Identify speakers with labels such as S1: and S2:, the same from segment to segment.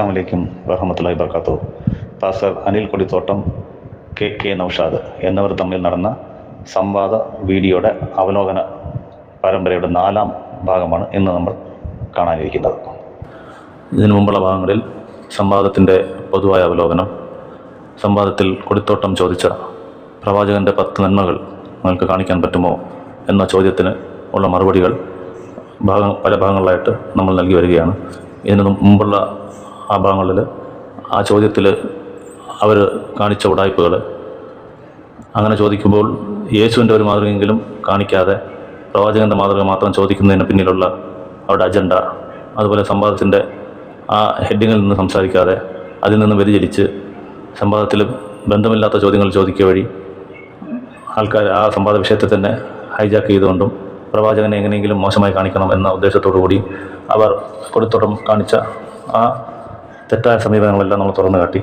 S1: അസ്സാം വലൈക്കും വറഹമത്തല്ലാ വർക്കാത്തു pastor Anil Kodithottam K K Naushad എന്നിവർ തമ്മിൽ നടന്ന സംവാദ വീഡിയോയുടെ അവലോകന പരമ്പരയുടെ നാലാം ഭാഗമാണ് ഇന്ന് നമ്മൾ കാണാനിരിക്കുന്നത്. ഇതിനു മുമ്പുള്ള ഭാഗങ്ങളിൽ സംവാദത്തിന്റെ പൊതുവായ അവലോകനം സംവാദത്തിൽ കൊടിത്തോട്ടം ചോദിച്ച പ്രവാചകന്റെ പത്ത് നന്മകൾ നിങ്ങൾക്ക് കാണിക്കാൻ പറ്റുമോ എന്ന ചോദ്യത്തിന് ഉള്ള മറുപടികൾ ഭാഗം പല ഭാഗങ്ങളിലായിട്ട് നമ്മൾ നൽകി വരികയാണ്. ഇതിന് മുമ്പുള്ള ആ ഭാഗങ്ങളിൽ ആ ചോദ്യത്തിൽ അവർ കാണിച്ച ഉടായ്പകൾ. അങ്ങനെ ചോദിക്കുമ്പോൾ യേശുവിന്റെ ഒരു മാതൃകയെങ്കിലും കാണിക്കാതെ പ്രവാചകന്റെ മാതൃക മാത്രം ചോദിക്കുന്നതിന് പിന്നിലുള്ള അവരുടെ അജണ്ട അതുപോലെ സംവാദത്തിന്റെ ആ ഹെഡിങ്ങിൽ നിന്ന് സംസാരിക്കാതെ അതിൽ നിന്ന് വ്യതിചലിച്ച് സംവാദത്തിൽ ബന്ധമില്ലാത്ത ചോദ്യങ്ങൾ ചോദിക്കുക വഴി ആൾക്കാർ ആ സംവാദ വിഷയത്തെ തന്നെ ഹൈജാക്ക് ചെയ്തുകൊണ്ടും പ്രവാചകനെ എങ്ങനെയെങ്കിലും മോശമായി കാണിക്കണം എന്ന ഉദ്ദേശത്തോടു കൂടി അവർ കൊടുത്തോടം കാണിച്ച ആ തെറ്റായ സമീപനങ്ങളെല്ലാം നമ്മൾ തുറന്നു കാട്ടി.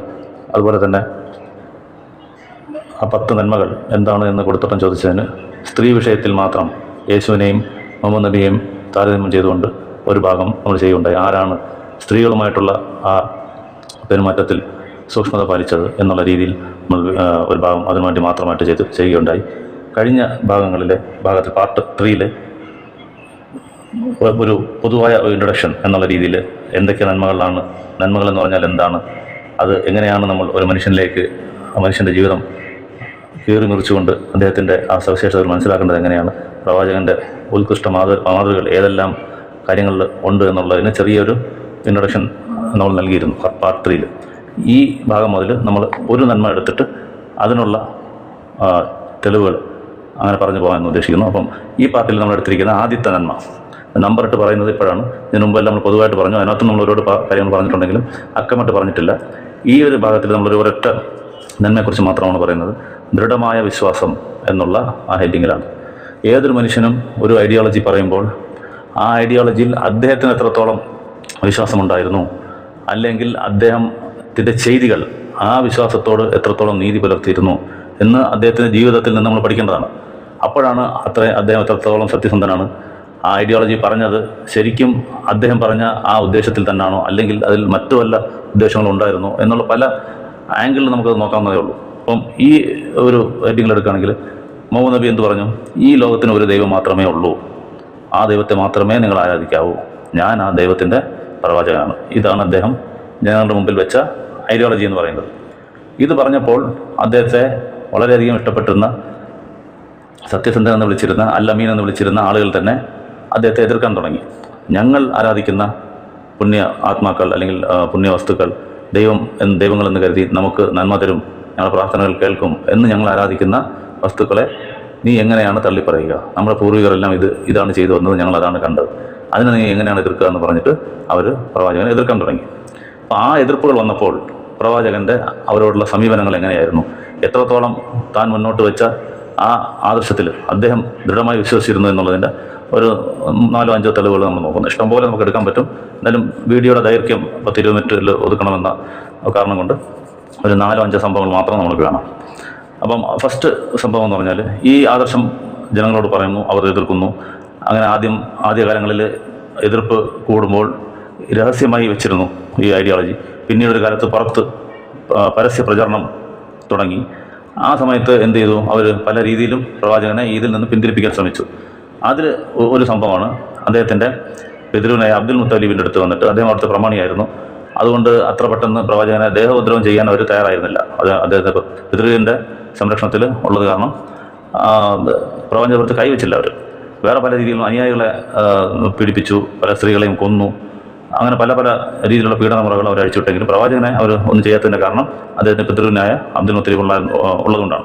S1: അതുപോലെ തന്നെ ആ പത്ത് നന്മകൾ എന്താണ് എന്ന് കൊടുത്തോട്ടം ചോദിച്ചതിന് സ്ത്രീ വിഷയത്തിൽ മാത്രം യേശുവിനെയും മുഹമ്മദ് നബിയെയും താരതമ്യം ചെയ്തുകൊണ്ട് ഒരു ഭാഗം നമ്മൾ ചെയ്യുകയുണ്ടായി. ആരാണ് സ്ത്രീകളുമായിട്ടുള്ള ആ പെരുമാറ്റത്തിൽ സൂക്ഷ്മത പാലിച്ചത് എന്നുള്ള രീതിയിൽ നമ്മൾ ഒരു ഭാഗം അതിനുവേണ്ടി മാത്രമായിട്ട് ചെയ്ത് ചെയ്യുകയുണ്ടായി. കഴിഞ്ഞ ഭാഗങ്ങളിലെ ഭാഗത്തിൽ പാർട്ട് ത്രീയിലെ ഒരു പൊതുവായ ഒരു ഇൻട്രൊഡക്ഷൻ എന്നുള്ള രീതിയിൽ എന്തൊക്കെ നന്മകളാണ് നന്മകൾ എന്ന് പറഞ്ഞാൽ എന്താണ് അത് എങ്ങനെയാണ് നമ്മൾ ഒരു മനുഷ്യനിലേക്ക് മനുഷ്യന്റെ ജീവിതം കീറി മുറിച്ചുകൊണ്ട് അദ്ദേഹത്തിന്റെ ആ സവിശേഷതകൾ മനസ്സിലാക്കേണ്ടത് എങ്ങനെയാണ് പ്രവാചകന്റെ ഉത്കൃഷ്ട മാതൃ മാതൃകൾ ഏതെല്ലാം കാര്യങ്ങളിൽ ഉണ്ട് എന്നുള്ളതിന് ചെറിയൊരു ഇൻട്രൊഡക്ഷൻ നമ്മൾ നൽകിയിരുന്നു പാർട്ട് ത്രീയിൽ ഈ ഭാഗം മുതൽ നമ്മൾ ഒരു നന്മ എടുത്തിട്ട് അതിനുള്ള തെളിവുകൾ അങ്ങനെ പറഞ്ഞു പോകാൻ ഉദ്ദേശിക്കുന്നു. അപ്പം ഈ പാർട്ടിൽ നമ്മൾ എടുത്തിരിക്കുന്ന ആദ്യത്തെ നന്മ. നമ്പർ ഇട്ട് പറയുന്നത് ഇപ്പോഴാണ്. ഇതിനു മുമ്പെല്ലാം നമ്മൾ പൊതുവായിട്ട് പറഞ്ഞു. അതിനകത്ത് നമ്മൾ ഒരുപാട് കാര്യങ്ങൾ പറഞ്ഞിട്ടുണ്ടെങ്കിലും അക്കമിട്ട് പറഞ്ഞിട്ടില്ല. ഈ ഒരു ഭാഗത്തിൽ നമ്മൾ ഒരു ഒരൊറ്റ നന്മയെക്കുറിച്ച് മാത്രമാണ് പറയുന്നത്. ദൃഢമായ വിശ്വാസം എന്നുള്ള ആ ഹെഡിങ്ങിലാണ്. ഏതൊരു മനുഷ്യനും ഒരു ഐഡിയോളജി പറയുമ്പോൾ ആ ഐഡിയോളജിയിൽ അദ്ദേഹത്തിന് എത്രത്തോളം വിശ്വാസമുണ്ടായിരുന്നു? അല്ലെങ്കിൽ അദ്ദേഹത്തിന്റെ ചെയ്തികൾ ആ വിശ്വാസത്തോട് എത്രത്തോളം നീതി പുലർത്തിയിരുന്നു എന്ന് അദ്ദേഹത്തിന്റെ ജീവിതത്തിൽ നിന്ന് നമ്മൾ പഠിക്കേണ്ടതാണ്. അപ്പോഴാണ് അത്ര അദ്ദേഹം എത്രത്തോളം സത്യസന്ധനാണ്. ആ ഐഡിയോളജി പറഞ്ഞത് ശരിക്കും അദ്ദേഹം പറഞ്ഞ ആ ഉദ്ദേശത്തിൽ തന്നെയാണോ അല്ലെങ്കിൽ അതിൽ മറ്റു വല്ല ഉദ്ദേശങ്ങളും ഉണ്ടായിരുന്നോ? എന്നുള്ള പല ആംഗിളിൽ നമുക്കത് നോക്കാവുന്നതേ ഉള്ളൂ. അപ്പം ഈ ഒരു ഹെഡിങ്ങിൽ എടുക്കുകയാണെങ്കിൽ മുഹമ്മദ് നബി എന്ത് പറഞ്ഞു? ഈ ലോകത്തിന് ഒരു ദൈവം മാത്രമേ ഉള്ളൂ. ആ ദൈവത്തെ മാത്രമേ നിങ്ങൾ ആരാധിക്കാവൂ. ഞാൻ ആ ദൈവത്തിന്റെ പ്രവാചകനാണ്. ഇതാണ് അദ്ദേഹം ജനങ്ങളുടെ മുമ്പിൽ വെച്ച ഐഡിയോളജി എന്ന് പറയുന്നത്. ഇത് പറഞ്ഞപ്പോൾ അദ്ദേഹത്തെ വളരെയധികം ഇഷ്ടപ്പെട്ടിരുന്ന സത്യസന്ധൻ എന്ന് വിളിച്ചിരുന്ന അല്ലമീൻ എന്ന് വിളിച്ചിരുന്ന ആളുകൾ തന്നെ അദ്ദേഹത്തെ എതിർക്കാൻ തുടങ്ങി. ഞങ്ങൾ ആരാധിക്കുന്ന പുണ്യ ആത്മാക്കൾ അല്ലെങ്കിൽ പുണ്യ വസ്തുക്കൾ ദൈവം എന്ന് ദൈവങ്ങളെന്ന് കരുതി നമുക്ക് നന്മ തരും ഞങ്ങളുടെ പ്രാർത്ഥനകൾ കേൾക്കും എന്ന് ഞങ്ങൾ ആരാധിക്കുന്ന വസ്തുക്കളെ നീ എങ്ങനെയാണ് തള്ളിപ്പറയുക? നമ്മുടെ പൂർവികരെല്ലാം ഇത് ഇതാണ് ചെയ്തു വന്നത് ഞങ്ങൾ അതാണ് കണ്ടത്. അതിനെ നീ എങ്ങനെയാണ് എതിർക്കുക എന്ന് പറഞ്ഞിട്ട് അവർ പ്രവാചകനെ എതിർക്കാൻ തുടങ്ങി. അപ്പോൾ ആ എതിർപ്പുകൾ വന്നപ്പോൾ പ്രവാചകന്റെ അവരോടുള്ള സമീപനങ്ങൾ എങ്ങനെയായിരുന്നു? എത്രത്തോളം താൻ മുന്നോട്ട് വെച്ച ആ ആദർശത്തിൽ അദ്ദേഹം ദൃഢമായി വിശ്വസിച്ചിരുന്നു എന്നുള്ളതിന്റെ ഒരു നാലോ അഞ്ചോ തെളിവുകൾ നമ്മൾ നോക്കുന്നു. ഇഷ്ടംപോലെ നമുക്ക് എടുക്കാൻ പറ്റും. എന്നാലും വീഡിയോയുടെ ദൈർഘ്യം പത്ത് ഇരുപത് മിനിറ്റിൽ ഒതുക്കണമെന്ന കാരണം കൊണ്ട് ഒരു നാലോ അഞ്ചോ സംഭവങ്ങൾ മാത്രം നമുക്ക് കാണാം. അപ്പം ഫസ്റ്റ് സംഭവം എന്ന് പറഞ്ഞാൽ ഈ ആദർശം ജനങ്ങളോട് പറയുന്നു അവർ എതിർക്കുന്നു. അങ്ങനെ ആദ്യം ആദ്യകാലങ്ങളിൽ എതിർപ്പ് കൂടുമ്പോൾ രഹസ്യമായി വെച്ചിരുന്നു ഈ ഐഡിയോളജി പിന്നീട് ഒരു കാലത്ത് പുറത്ത് പരസ്യ പ്രചരണം തുടങ്ങി. ആ സമയത്ത് എന്ത് ചെയ്തു? അവർ പല രീതിയിലും പ്രവാചകനെ ഇതിൽ നിന്ന് പിന്തിരിപ്പിക്കാൻ ശ്രമിച്ചു. അതിൽ ഒരു സംഭവമാണ്. അദ്ദേഹത്തിന്റെ പിതൃവിനായ അബ്ദുൽ മുത്തലീബിന്റെ അടുത്ത് വന്നിട്ട് അദ്ദേഹം അവിടുത്തെ പ്രമാണിയായിരുന്നു. അതുകൊണ്ട് അത്ര പെട്ടെന്ന് പ്രവാചകനെ ദേഹോദ്രവം ചെയ്യാൻ അവർ തയ്യാറായിരുന്നില്ല. അത് അദ്ദേഹത്തെ പിതൃവിന്റെ സംരക്ഷണത്തിൽ ഉള്ളത് കാരണം പ്രപഞ്ചപുരത്ത് കൈവച്ചില്ല അവർ വേറെ പല രീതിയിലും അനുയായികളെ പീഡിപ്പിച്ചു പല സ്ത്രീകളെയും കൊന്നു. അങ്ങനെ പല പല രീതിയിലുള്ള പീഡനമുറകൾ അവർ അഴിച്ചുവിട്ടെങ്കിലും പ്രവാചകനെ അവർ ഒന്നും ചെയ്യാത്തതിന്റെ കാരണം അദ്ദേഹത്തിന്റെ പിതൃവിനായ അബ്ദുൽ മുത്തലീബ് ഉള്ള ഉള്ളതുകൊണ്ടാണ്.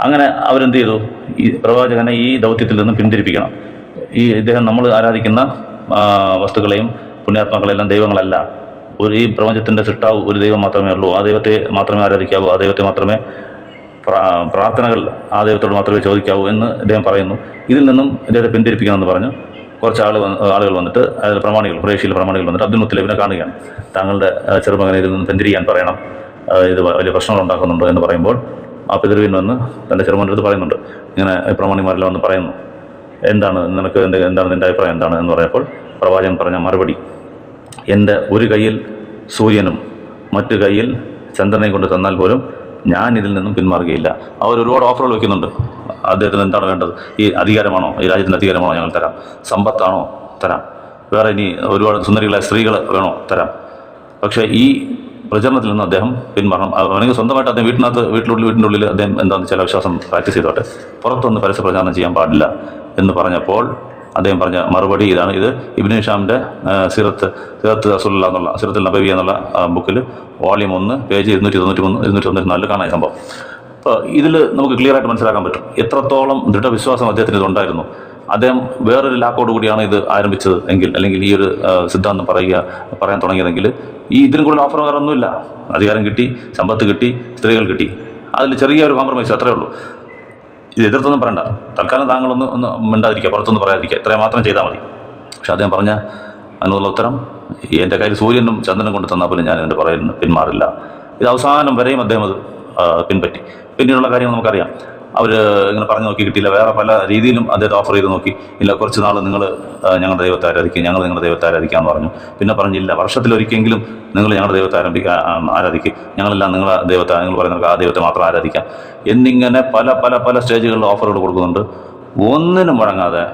S1: അങ്ങനെ അവരെന്ത് ചെയ്തു? ഈ പ്രവാചകനെ ഈ ദൗത്യത്തിൽ നിന്ന് പിന്തിരിപ്പിക്കണം. ഈ ഇദ്ദേഹം നമ്മൾ ആരാധിക്കുന്ന വസ്തുക്കളെയും പുണ്യാത്മാക്കളെല്ലാം ദൈവങ്ങളല്ല. ഒരു ഈ പ്രപഞ്ചത്തിന്റെ സൃഷ്ടാവ് ഒരു ദൈവം മാത്രമേ ഉള്ളൂ. ആ ദൈവത്തെ മാത്രമേ ആരാധിക്കാവൂ. ആ ദൈവത്തെ മാത്രമേ പ്രാർത്ഥനകൾ ആ ദൈവത്തോട് മാത്രമേ ചോദിക്കാവൂ എന്ന് അദ്ദേഹം പറയുന്നു. ഇതിൽ നിന്നും ഇദ്ദേഹത്തെ പിന്തിരിപ്പിക്കണമെന്ന് പറഞ്ഞു. കുറച്ച് ആൾ ആളുകൾ വന്നിട്ട് അതായത് പ്രമാണികൾ കുറേശ്യയിലെ പ്രമാണികൾ വന്നിട്ട് അബ്ദുൽ മുത്തലബിനെ കാണുകയാണ്. താങ്കളുടെ ചെറുമകനെ ഇതിൽ നിന്ന് പിന്തിരിക്കാൻ പറയണം. ഇത് വലിയ പ്രശ്നങ്ങൾ ഉണ്ടാക്കുന്നുണ്ടോ എന്ന് പറയുമ്പോൾ ആ പിതൃവിൻ വന്ന് തന്റെ ചെറുമകന്റെ അടുത്ത് പറയുന്നുണ്ട്. ഇങ്ങനെ പ്രമാണിമാരെല്ലാം വന്ന് പറയുന്നു. എന്താണ് നിനക്ക് എന്റെ എന്താണ് നിന്റെ അഭിപ്രായം എന്താണ് എന്ന് പറഞ്ഞപ്പോൾ പ്രവാചകൻ പറഞ്ഞ മറുപടി എന്റെ ഒരു കയ്യിൽ സൂര്യനും മറ്റു കയ്യിൽ ചന്ദ്രനെയും കൊണ്ട് തന്നാൽ പോലും ഞാൻ ഇതിൽ നിന്നും പിന്മാറുകയില്ല. അവർ ഒരുപാട് ഓഫറുകൾ വെക്കുന്നുണ്ട്. അദ്ദേഹത്തിന് എന്താണ് വേണ്ടത്? ഈ അധികാരമാണോ? ഈ രാജ്യത്തിന്റെ അധികാരമാണോ ഞങ്ങൾ തരാം? സമ്പത്താണോ? തരാം. വേറെ ഇനി ഒരുപാട് സുന്ദരികളായ സ്ത്രീകൾ വേണോ? തരാം. പക്ഷേ ഈ പ്രചരണത്തിൽ നിന്ന് അദ്ദേഹം പിന്മാറണം. അല്ലെങ്കിൽ സ്വന്തമായിട്ട് അദ്ദേഹം വീട്ടിനകത്ത് വീട്ടിലുള്ളിൽ വീടിന്റെ ഉള്ളിൽ അദ്ദേഹം എന്താണെന്ന് ചില വിശ്വാസം പ്രാക്ടീസ് ചെയ്തോട്ടെ. പുറത്തൊന്ന് പരസ്യ പ്രചാരണം ചെയ്യാൻ പാടില്ല എന്ന് പറഞ്ഞപ്പോൾ അദ്ദേഹം പറഞ്ഞ മറുപടി ഇതാണ്. ഇത് ഇബിൻ ഹിഷാമിന്റെ സിറത്ത് സിറത്ത് അസുല എന്നുള്ള സിറത്തുൽ നബവി എന്നുള്ള ബുക്കിൽ വോളിയം ഒന്ന് പേജ് ഇരുന്നൂറ്റി തൊണ്ണൂറ്റി മൂന്ന് ഇരുന്നൂറ്റി തൊണ്ണൂറ്റി നാലിൽ കാണാൻ സംഭവം. അപ്പോൾ ഇതിൽ നമുക്ക് ക്ലിയർ ആയിട്ട് മനസ്സിലാക്കാൻ പറ്റും. എത്രത്തോളം ദൃഢവിശ്വാസം അദ്ദേഹത്തിന് ഇതുണ്ടായിരുന്നു. അദ്ദേഹം വേറൊരു ലാക്കോട് കൂടിയാണ് ഇത് ആരംഭിച്ചത് എങ്കിൽ അല്ലെങ്കിൽ ഈ ഒരു സിദ്ധാന്തം പറയുക പറയാൻ തുടങ്ങിയതെങ്കിൽ ഈ ഇതിനും കൂടുതൽ ഓഫർ വേറെ ഒന്നുമില്ല. അധികാരം കിട്ടി സമ്പത്ത് കിട്ടി സ്ത്രീകൾ കിട്ടി. അതിൽ ചെറിയ ഒരു കോംപ്രമൈസ് അത്രേ ഉള്ളൂ. ഇത് എതിർത്തൊന്നും പറയണ്ട. തൽക്കാലം താങ്കളൊന്ന് ഒന്ന് മിണ്ടാതിരിക്കുക പുറത്തൊന്നും പറയാതിരിക്കുക. ഇത്രയും മാത്രം ചെയ്താൽ മതി. പക്ഷെ അദ്ദേഹം പറഞ്ഞ അതിനുള്ള ഉത്തരം എന്റെ കയ്യിൽ സൂര്യനും ചന്ദ്രനും കൊണ്ട് തന്നാൽ പോലും ഞാൻ എന്റെ പറയുന്നത് പിന്മാറില്ല. ഇത് അവസാനം വരെയും അദ്ദേഹം അത് പിൻപറ്റി. പിന്നീടുള്ള കാര്യങ്ങൾ നമുക്കറിയാം. അവർ ഇങ്ങനെ പറഞ്ഞു നോക്കി കിട്ടിയില്ല. വേറെ പല രീതിയിലും അദ്ദേഹത്തെ ഓഫർ ചെയ്ത് നോക്കി. ഇല്ല കുറച്ച് നാൾ നിങ്ങൾ ഞങ്ങളുടെ ദൈവത്തെ ആരാധിക്കുക ഞങ്ങൾ നിങ്ങളുടെ ദൈവത്തെ ആരാധിക്കാമെന്ന് പറഞ്ഞു. പിന്നെ പറഞ്ഞില്ല വർഷത്തിലൊരിക്കലെങ്കിലും നിങ്ങൾ ഞങ്ങളുടെ ദൈവത്തെ ആരംഭിക്കുക ആരാധിക്കുക ഞങ്ങളെല്ലാം നിങ്ങളെ ദൈവത്തെ നിങ്ങൾ പറയുന്ന ആ ദൈവത്തെ മാത്രം ആരാധിക്കാം. എന്നിങ്ങനെ പല പല പല സ്റ്റേജുകളിൽ ഓഫറുകൾ കൊടുക്കുന്നുണ്ട്. ഒന്നിനും വഴങ്ങാതെ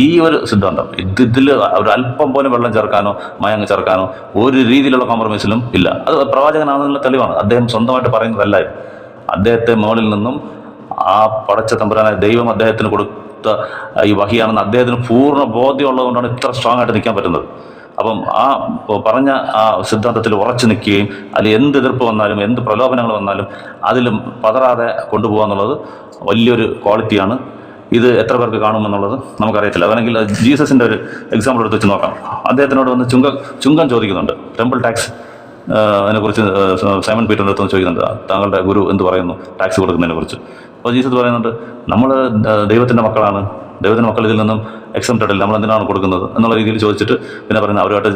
S1: ഈ ഒരു സിദ്ധാന്തം ഇത് ഇതിൽ ഒരു അല്പം പോലും വെള്ളം ചേർക്കാനോ മയങ്ങ് ചേർക്കാനോ ഒരു രീതിയിലുള്ള കോംപ്രമൈസിലും ഇല്ല. അത് പ്രവാചകനാണെന്നുള്ള തെളിവാണ്. അദ്ദേഹം സ്വന്തമായിട്ട് പറയുന്നതല്ലായിരുന്നു. അദ്ദേഹത്തെ മുകളിൽ നിന്നും ആ പടച്ച തമ്പുരാനായ ദൈവം അദ്ദേഹത്തിന് കൊടുത്ത ഈ വഹിയാണെന്ന് അദ്ദേഹത്തിന് പൂർണ ബോധ്യമുള്ളതുകൊണ്ടാണ് ഇത്ര സ്ട്രോങ് ആയിട്ട് നിൽക്കാൻ പറ്റുന്നത്. അപ്പം ആ പറഞ്ഞ ആ സിദ്ധാന്തത്തിൽ ഉറച്ചു നിൽക്കുകയും അതിൽ എന്ത് എതിർപ്പ് വന്നാലും എന്ത് പ്രലോഭനങ്ങൾ വന്നാലും അതിലും പതറാതെ കൊണ്ടുപോകുക എന്നുള്ളത് വലിയൊരു ക്വാളിറ്റിയാണ്. ഇത് എത്ര പേർക്ക് കാണുമെന്നുള്ളത് നമുക്കറിയത്തില്ല. വേണമെങ്കിൽ ജീസസിന്റെ ഒരു എക്സാമ്പിൾ എടുത്ത് വെച്ച് നോക്കാം. അദ്ദേഹത്തിനോട് വന്ന് ചുങ്ക ചുങ്കം ചോദിക്കുന്നുണ്ട്. ടെമ്പിൾ ടാക്സ് അതിനെക്കുറിച്ച് സൈമൺ പീറ്ററിന്റെ അടുത്ത് ചോദിക്കുന്നുണ്ട്. താങ്കളുടെ ഗുരു എന്ത് പറയുന്നു? ടാക്സ് കൊടുക്കുന്നതിനെ കുറിച്ച് അപ്പോൾ ജീസസ് പറയുന്നുണ്ട് നമ്മൾ ദൈവത്തിന്റെ മക്കളാണ്. ദൈവത്തിന്റെ മക്കൾ ഇതിൽ നിന്നും എക്സംപ്റ്റഡ് അല്ല നമ്മൾ എന്തിനാണ് കൊടുക്കുന്നത്? എന്നുള്ള രീതിയിൽ ചോദിച്ചിട്ട് പിന്നെ പറയുന്നത് അവരുമായിട്ട്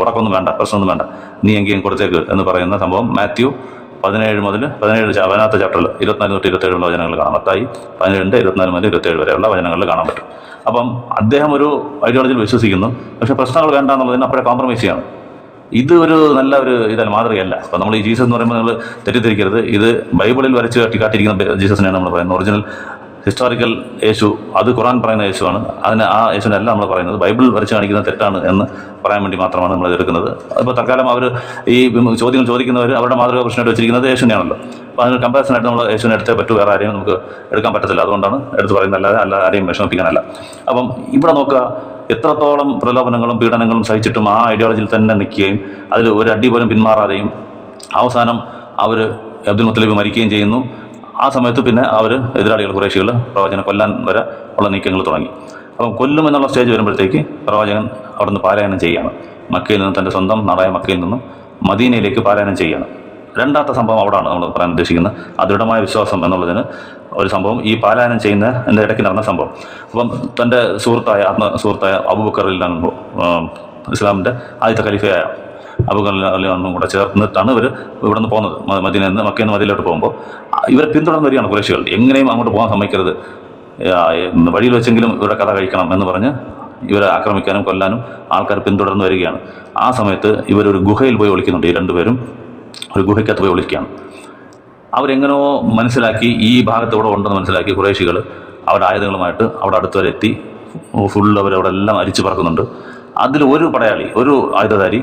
S1: ഉറക്കമൊന്നും വേണ്ട പ്രശ്നമൊന്നും വേണ്ട. നീ എങ്കിലും കൊടുത്തേക്ക് എന്ന് പറയുന്ന സംഭവം മാത്യു പതിനേഴ് മുതൽ പതിനേഴ് പതിനാറ് ചാപ്റ്ററിൽ ഇരുപത്തിനാല് തൊട്ട് ഇരുപത്തേഴുള്ള വചനങ്ങൾ കാണാം. മത്തായി പതിനേഴിന്റെ ഇരുപത്തിനാല് മുതൽ ഇരുപത്തേഴ് വരെയുള്ള വചനങ്ങളിൽ കാണാൻ പറ്റും. അപ്പം അദ്ദേഹം ഒരു ഐഡിയോളജിയിൽ വിശ്വസിക്കുന്നു. പക്ഷേ പ്രശ്നങ്ങൾ വേണ്ട എന്നുള്ളതിന് അപ്പോഴേ കോംപ്രമൈസ് ചെയ്യണം. ഇത് ഒരു നല്ല ഒരു ഇതല്ല മാതൃകയല്ല. അപ്പം നമ്മൾ ഈ ജീസസ് എന്ന് പറയുമ്പോൾ നിങ്ങൾ തെറ്റിദ്ധരിക്കരുത്. ഇത് ബൈബിളിൽ വരച്ച് കാട്ടി കാട്ടിയിരിക്കുന്ന ജീസസിനെയാണ് നമ്മൾ പറയുന്നത്. ഒറിജിനൽ ഹിസ്റ്റോറിക്കൽ യേശു അത് ഖുറാൻ പറയുന്ന യേശുവാണ്. അതിന് ആ യേശുവിനല്ല നമ്മൾ പറയുന്നത്. ബൈബിൾ വരച്ച് കാണിക്കുന്നത് തെറ്റാണ് എന്ന് പറയാൻ വേണ്ടി മാത്രമാണ് നമ്മൾ എടുക്കുന്നത്. അപ്പോൾ തൽക്കാലം അവർ ഈ ചോദ്യങ്ങൾ ചോദിക്കുന്നവർ അവരുടെ മാതൃക പ്രശ്നമായിട്ട് വെച്ചിരിക്കുന്നത് യേശുവിനെയാണല്ലോ. അപ്പോൾ അതിന് കമ്പാരിസൺ ആയിട്ട് നമ്മൾ യേശുവിനെ എടുത്തേ പറ്റൂ. വേറെ ആരെയും നമുക്ക് എടുക്കാൻ പറ്റത്തില്ല. അതുകൊണ്ടാണ് എടുത്ത് പറയുന്നത് അല്ലാതെ അല്ല ആരെയും വിഷമിപ്പിക്കാനല്ല. അപ്പം ഇവിടെ നോക്കുക എത്രത്തോളം പ്രലോഭനങ്ങളും പീഡനങ്ങളും സഹിച്ചിട്ടും ആ ഐഡിയോളജിയിൽ തന്നെ നിൽക്കുകയും അതിൽ ഒരു അടി പോലും പിന്മാറാതെയും അവസാനം അവർ അബ്ദുൽ മുത്തലിബ് മരിക്കുകയും ചെയ്യുന്നു. ആ സമയത്ത് പിന്നെ അവർ എതിരാളികൾ കുറേശികൾ പ്രവാചകനെ കൊല്ലാൻ വരെ ഉള്ള നീക്കങ്ങൾ തുടങ്ങി. അപ്പം കൊല്ലും എന്നുള്ള സ്റ്റേജ് വരുമ്പോഴത്തേക്ക് പ്രവാചകൻ അവിടുന്ന് പാലായനം ചെയ്യുകയാണ്. മക്കയിൽ നിന്ന് തന്റെ സ്വന്തം നാടായ മക്കയിൽ നിന്നും മദീനയിലേക്ക് പാലായനം ചെയ്യുകയാണ്. രണ്ടാമത്തെ സംഭവം അവിടെയാണ് നമ്മൾ പറയാൻ ഉദ്ദേശിക്കുന്നത്. അദൃഢമായ വിശ്വാസം എന്നുള്ളതിന് ഒരു സംഭവം. ഈ പാലായനം ചെയ്യുന്ന എന്റെ ഇടയ്ക്ക് നടന്ന സംഭവം. അപ്പം തന്റെ സുഹൃത്തായ ആത്മ സുഹൃത്തായ അബുബക്കറിൽ ഇസ്ലാമിന്റെ ആദ്യത്തെ ഖലീഫയായ അബുഖലിനും കൂടെ ചേർന്നിട്ടാണ് ഇവർ ഇവിടെ നിന്ന് പോകുന്നത് മദീനയിൽ നിന്ന് മക്കയിൽ നിന്ന് മദീനിലോട്ട് പോകുമ്പോൾ ഇവരെ പിന്തുടർന്ന് വരികയാണ് കുറേശികൾ എങ്ങനെയും അങ്ങോട്ട് പോകാൻ സമ്മതിക്കരുത്. വഴിയിൽ വെച്ചെങ്കിലും ഇവരുടെ കഥ കഴിക്കണം എന്ന് പറഞ്ഞ് ഇവരെ ആക്രമിക്കാനും കൊല്ലാനും ആൾക്കാർ പിന്തുടർന്ന് വരികയാണ്. ആ സമയത്ത് ഇവരൊരു ഗുഹയിൽ പോയി ഒളിക്കുന്നുണ്ട് ഈ രണ്ടുപേരും ഒരു ഗുഹയ്ക്കകത്ത് പോയി ഒളിക്കുകയാണ്. അവരെങ്ങനെയോ മനസ്സിലാക്കി ഈ ഭാഗത്ത് ഇവിടെ ഉണ്ടെന്ന് മനസ്സിലാക്കി കുറേശികൾ അവരുടെ ആയുധങ്ങളുമായിട്ട് അവിടെ അടുത്തുവരെ എത്തി. ഫുള്ള് അവരവിടെ എല്ലാം അരിച്ചു പറക്കുന്നുണ്ട്. അതിൽ ഒരു പടയാളി ഒരു ആയുധധാരി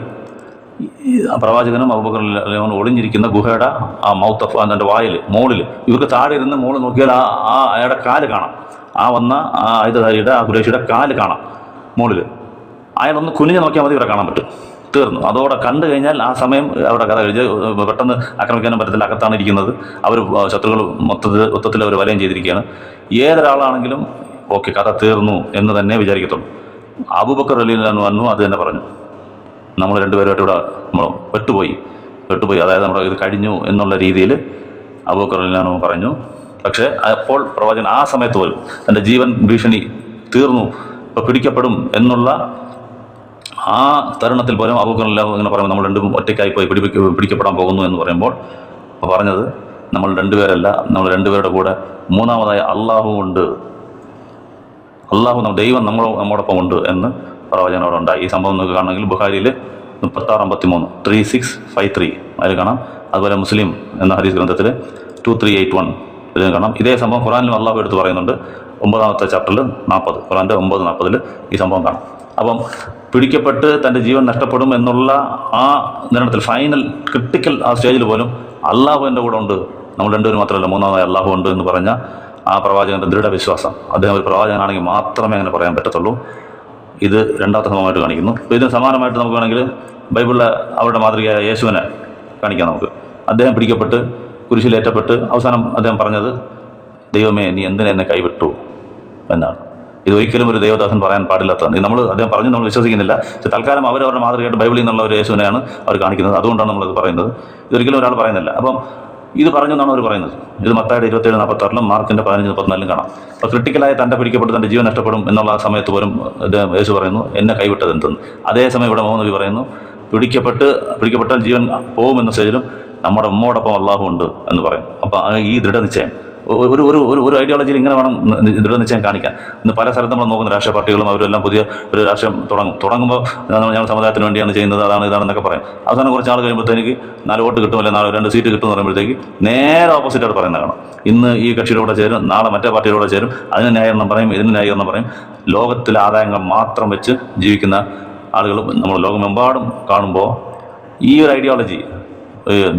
S1: പ്രവാചകനും അബൂബക്കറും ഒളിഞ്ഞിരിക്കുന്ന ഗുഹയുടെ ആ മൗത്ത് ഓഫ് അതിന്റെ വായിൽ മോളിൽ ഇവർക്ക് താഴെ ഇരുന്ന് മോളിൽ നോക്കിയാൽ ആ ആ അയാളുടെ കാൽ കാണാം. ആ വന്ന ആ ആയുധധാരിയുടെ ആ കുറേശിയുടെ കാൽ കാണാം മോളിൽ അയാളൊന്ന് കുനിഞ്ഞ് നോക്കിയാൽ മതി ഇവരെ കാണാൻ പറ്റും. തീർന്നു. അതോടെ കണ്ടു കഴിഞ്ഞാൽ ആ സമയം അവിടെ കഥ കഴിഞ്ഞ് പെട്ടെന്ന് ആക്രമിക്കാനും പറ്റത്തില്ല അകത്താണ് ഇരിക്കുന്നത്. അവർ ശത്രുക്കൾ മൊത്തത്തിൽ മൊത്തത്തിൽ അവർ വലയം ചെയ്തിരിക്കുകയാണ്. ഏതൊരാളാണെങ്കിലും ഓക്കെ കഥ തീർന്നു എന്ന് തന്നെ വിചാരിക്കത്തുള്ളൂ. അബൂബക്കർ അലി വന്നു അത് തന്നെ പറഞ്ഞു. നമ്മൾ രണ്ടുപേരുമായിട്ട് ഇവിടെ പെട്ടുപോയി. പെട്ടുപോയി. അതായത് നമ്മുടെ ഇത് കഴിഞ്ഞു എന്നുള്ള രീതിയിൽ അബൂക്കറിലാനോ പറഞ്ഞു. പക്ഷേ അപ്പോൾ പ്രവാചകൻ ആ സമയത്ത് പോലും തന്റെ ജീവൻ ഭീഷണി തീർന്നു. ഇപ്പോൾ പിടിക്കപ്പെടും എന്നുള്ള ആ തരുണത്തിൽ പോലും അബൂക്കറിലാവും ഇങ്ങനെ പറയുമ്പോൾ നമ്മൾ രണ്ടും ഒറ്റയ്ക്കായി പോയി പിടി പിടിക്കപ്പെടാൻ പോകുന്നു എന്ന് പറയുമ്പോൾ പറഞ്ഞത് നമ്മൾ രണ്ടുപേരല്ല നമ്മൾ രണ്ടുപേരുടെ കൂടെ മൂന്നാമതായി അള്ളാഹു ഉണ്ട്. അള്ളാഹു ദൈവം നമ്മളോ നമ്മോടൊപ്പം ഉണ്ട് എന്ന് പ്രവചനോടുണ്ടായി ഈ സംഭവം നിങ്ങൾക്ക് കാണണമെങ്കിൽ ബുഹാരിയിൽ മുപ്പത്തി ആറ് അമ്പത്തി മൂന്ന് ത്രീ സിക്സ് ഫൈവ് ത്രീ അതിൽ കാണാം. അതുപോലെ മുസ്ലിം എന്ന ഹരീസ് ഗ്രന്ഥത്തിൽ ടു ത്രീ എയ്റ്റ് വൺ ഇതിൽ കാണാം. ഇതേ സംഭവം ഖുറാനിലും അള്ളാഹു എടുത്ത് പറയുന്നുണ്ട്. ഒമ്പതാമത്തെ ചാപ്റ്ററിൽ നാൽപ്പത് ഖുറാന്റെ ഒമ്പത് നാൽപ്പതിൽ ഈ സംഭവം കാണാം. അപ്പം പിടിക്കപ്പെട്ട് തന്റെ ജീവൻ നഷ്ടപ്പെടും എന്നുള്ള ആ നിരണത്തിൽ ഫൈനൽ ക്രിട്ടിക്കൽ ആ സ്റ്റേജിൽ പോലും അള്ളാഹു എന്റെ കൂടെ ഉണ്ട്. നമ്മൾ രണ്ടുപേരും മാത്രമല്ല മൂന്നാമതായി അള്ളാഹു ഉണ്ട് എന്ന് പറഞ്ഞ ആ പ്രവാചകന്റെ ദൃഢവിശ്വാസം. അദ്ദേഹം ഒരു പ്രവാചകനാണെങ്കിൽ മാത്രമേ അങ്ങനെ പറയാൻ പറ്റത്തുള്ളൂ. ഇത് രണ്ടാമത്തെ സമമായിട്ട് കാണിക്കുന്നു. അപ്പോൾ ഇതിന് സമാനമായിട്ട് നമുക്ക് വേണമെങ്കിൽ ബൈബിളിലെ അവരുടെ മാതൃകയായ യേശുവിനെ കാണിക്കാം നമുക്ക്. അദ്ദേഹം പിടിക്കപ്പെട്ട് കുരിശിലേറ്റപ്പെട്ട് അവസാനം അദ്ദേഹം പറഞ്ഞത് ദൈവമേ നീ എന്തിനെ എന്നെ കൈവിട്ടു? എന്നാണ്. ഇത് ഒരിക്കലും ഒരു ദേവദാസൻ പറയാൻ പാടില്ലാത്തതാണ് നമ്മൾ അദ്ദേഹം പറഞ്ഞു നമ്മൾ വിശ്വസിക്കുന്നില്ല. പക്ഷേ തൽക്കാലം അവരവരുടെ മാതൃകയായിട്ട് ബൈബിളിൽ നിന്നുള്ള ഒരു യേശുവിനെയാണ് അവർ കാണിക്കുന്നത്. അതുകൊണ്ടാണ് നമ്മളത് പറയുന്നത്. ഇതൊരിക്കലും ഒരാൾ പറയുന്നില്ല. അപ്പം ഇത് പറഞ്ഞു എന്നാണ് അവർ പറയുന്നത്. ഇത് മത്തായുടെ ഇരുപത്തേഴ് നാൽപ്പത്താറിലും മാർക്കിന്റെ പതിനഞ്ച് മുപ്പത്തിനാലിലും കാണാം. അപ്പോൾ ക്രിട്ടിക്കലായ തന്റെ പിടിക്കപ്പെട്ട് തന്റെ ജീവൻ നഷ്ടപ്പെടും എന്നുള്ള ആ സമയത്ത് പോലും യേശു പറയുന്നു എന്നെ കൈവിട്ടത് എന്തെന്ന്? അതേസമയം ഇവിടെ മോഹൻ നബി പറയുന്നു പിടിക്കപ്പെട്ട് പിടിക്കപ്പെട്ടാൽ ജീവൻ പോകുമെന്ന സ്റ്റേജിലും നമ്മുടെ ഉമ്മോടൊപ്പം അള്ളാഹു ഉണ്ട് എന്ന് പറയും. അപ്പോൾ ഈ ദൃഢനിശ്ചയം. ഒരു ഒരു ഒരു ഒരു ഐഡിയോളജിയിൽ ഇങ്ങനെ വേണം ദൃഢ ദൃഢനിശ്ചയം കാണിക്കാൻ. ഇന്ന് പല സ്ഥലത്തും നമ്മൾ നോക്കുന്ന രാഷ്ട്രീയ പാർട്ടികളും അവരെല്ലാം പുതിയ ഒരു രാഷ്ട്രീയം തുടങ്ങും. തുടങ്ങുമ്പോൾ ഞങ്ങൾ സമുദായത്തിന് വേണ്ടിയാണ് ചെയ്യുന്നത് അതാണ് ഇതാണെന്നൊക്കെ പറയും. അവസാനം കുറച്ച് നാൾ കഴിയുമ്പോഴത്തേക്ക് നാല് വോട്ട് കിട്ടും അല്ലെങ്കിൽ നാല് രണ്ട് സീറ്റ് കിട്ടും എന്ന് പറയുമ്പോഴത്തേക്ക് നേരെ ഓപ്പോസിറ്റായിട്ട് പറയുന്നത് കാണാം. ഇന്ന് ഈ കക്ഷിയുടെ ചേരും നാളെ മറ്റേ പാർട്ടിയുടെ കൂടെ ചേരും അതിന് ന്യായീകരണം പറയും ഇതിന് ന്യായീകരണം പറയും. ലോകത്തിലെ ആദായങ്ങൾ മാത്രം വെച്ച് ജീവിക്കുന്ന ആളുകൾ നമ്മൾ ലോകമെമ്പാടും കാണുമ്പോൾ ഈ ഒരു ഐഡിയോളജി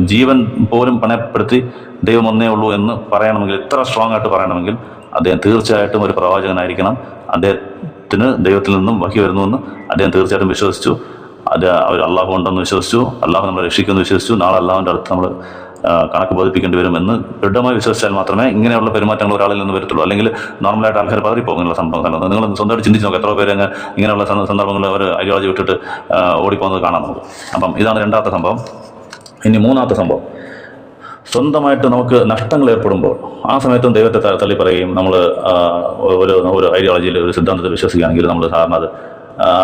S1: ജീവൻ പോലും പണയപ്പെടുത്തി ദൈവം ഒന്നേ ഉള്ളൂ എന്ന് പറയണമെങ്കിൽ ഇത്ര സ്ട്രോങ് ആയിട്ട് പറയണമെങ്കിൽ അദ്ദേഹം തീർച്ചയായിട്ടും ഒരു പ്രവാചകനായിരിക്കണം. അദ്ദേഹത്തിന് ദൈവത്തിൽ നിന്നും വഹി വരുന്നുവെന്ന് അദ്ദേഹം തീർച്ചയായിട്ടും വിശ്വസിച്ചു. അത് അവർ അള്ളാഹു ഉണ്ടെന്ന് വിശ്വസിച്ചു. അള്ളാഹു നമ്മളെ രക്ഷിക്കുമെന്ന് വിശ്വസിച്ചു. നാളെ അള്ളാഹുവിന്റെ അടുത്ത് നമ്മൾ കണക്ക് ബോധിപ്പിക്കേണ്ടി വരുമെന്ന് ദൃഢമായി വിശ്വസിച്ചാൽ മാത്രമേ ഇങ്ങനെയുള്ള പെരുമാറ്റങ്ങൾ ഒരാളിൽ നിന്ന് വരത്തുള്ളൂ. അല്ലെങ്കിൽ നോർമലായിട്ട് ആൾക്കാർ പതറിപ്പോകും ഇങ്ങനെയുള്ള സംഭവങ്ങൾ നിങ്ങൾ സ്വന്തമായിട്ട് ചിന്തിച്ച് നോക്കാം എത്ര പേര് ഇങ്ങനെയുള്ള സന്ദ- സന്ദർഭങ്ങളിൽ അവർ ഐഡിയോളജി വിട്ടിട്ട് ഓടിപ്പോകുന്നത് കാണാൻ നമുക്ക് അപ്പം ഇതാണ് രണ്ടാമത്തെ സംഭവം. ഇനി മൂന്നാമത്തെ സംഭവം. സ്വന്തമായിട്ട് നമുക്ക് നഷ്ടങ്ങൾ ഏർപ്പെടുമ്പോൾ ആ സമയത്തും ദൈവത്തെ തള്ളി പറയുകയും നമ്മൾ ഒരു ഒരു ഐഡിയോളജിയിൽ ഒരു സിദ്ധാന്തത്തിൽ വിശ്വസിക്കുകയാണെങ്കിൽ നമ്മൾ സാധാരണ അത്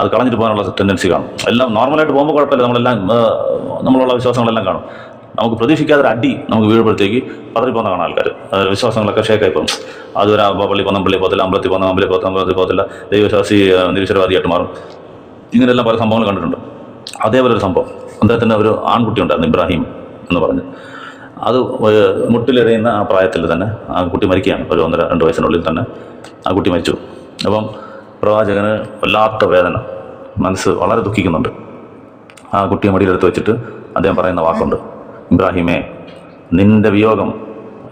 S1: അത് കളഞ്ഞിട്ട് പോകാനുള്ള ടെൻഡൻസി കാണും. എല്ലാം നോർമലായിട്ട് പോകുമ്പോൾ കുഴപ്പമില്ല. നമ്മളെല്ലാം നമ്മളുള്ള വിശ്വാസങ്ങളെല്ലാം കാണും. നമുക്ക് പ്രതീക്ഷിക്കാതെ ഒരു അടി നമുക്ക് വീഴുമ്പോഴത്തേക്ക് പതറിപ്പോകുന്ന കാണാൻ ആൾക്കാർ വിശ്വാസങ്ങളൊക്കെ ഷേക്കായി പോകും. അതുവരെ പള്ളി പോകുന്ന പള്ളി പോകത്തില്ല അമ്പലത്തിൽ പോകുന്ന അമ്പലത്തിൽ പോകുന്ന അമ്പലത്തിൽ പോകത്തില്ല. ദൈവവിശ്വാസി നിരീശ്വരവാദിയായിട്ട് മാറും. ഇങ്ങനെയെല്ലാം പല സംഭവങ്ങൾ കണ്ടിട്ടുണ്ട്. അതേപോലെ ഒരു സംഭവം. അദ്ദേഹത്തിന്റെ ഒരു ആൺകുട്ടി ഉണ്ടായിരുന്നു ഇബ്രാഹിം എന്ന് പറഞ്ഞ്. അത് മുട്ടിലെറിയുന്ന ആ പ്രായത്തിൽ തന്നെ ആ കുട്ടി മരിക്കുകയാണ്. ഒരു ഒന്നര രണ്ട് വയസ്സിനുള്ളിൽ തന്നെ ആ കുട്ടി മരിച്ചു. അപ്പം പ്രവാചകന് വല്ലാത്ത വേദന. മനസ്സ് വളരെ ദുഃഖിക്കുന്നുണ്ട്. ആ കുട്ടിയെ മടിയിലെടുത്ത് വെച്ചിട്ട് അദ്ദേഹം പറയുന്ന വാക്കുണ്ട് ഇബ്രാഹിമേ നിന്റെ വിയോഗം